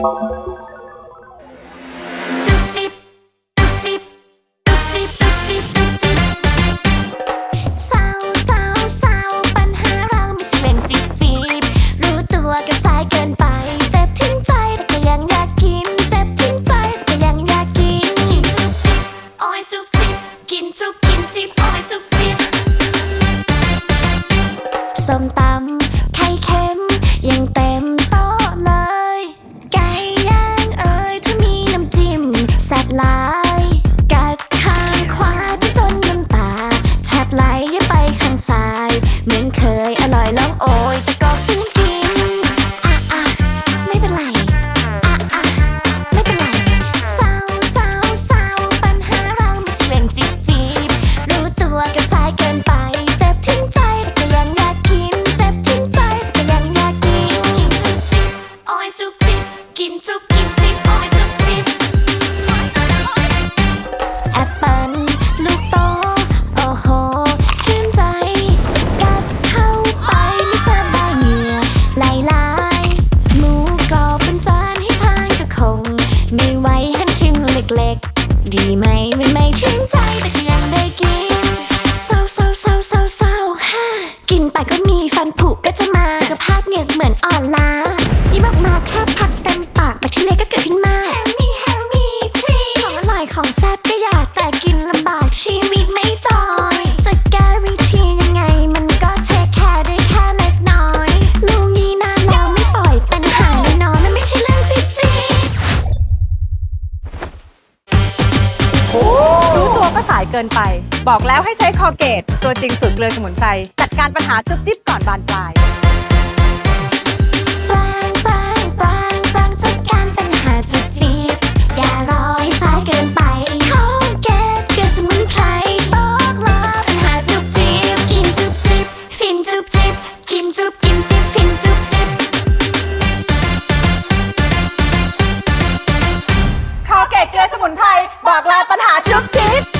ส้มตำไข่เค็มยังเต็ม เหมือนเคย ดีไหมมันไม่ชื่นใจแต่ยังได้กินเศร้าเศร้าเศร้าเศร้าเศร้าฮ่ากินไปก็มีฟันผุก็จะมาสุขภาพเหงือกเหมือนอ่อนล้ายิ้มออกมาแค่ผักเต็มปากไปทะเลก็เกิดขึ้นมา Help me Help me please ของอร่อยของแซ่บายเกินไป บอกแล้วให้ใช้คอเกต ตัวจริงสูตรเกลือสมุนไพร จัดการปัญหาจุ๊บจิบก่อนบานปลายจัดการปัญหาจุ๊บจิบอย่ารอให้สายเกินไปคอเกตเกลือสมุนไพรบอกลาปัญหาจุ๊บจิบกินจุ๊บจิบฟินจุ๊บจิบกินจุ๊บกินจิบฟินจุ๊บจิบคอเกตเกลือสมุนไพรบอกลาปัญหาจุ๊บจิบ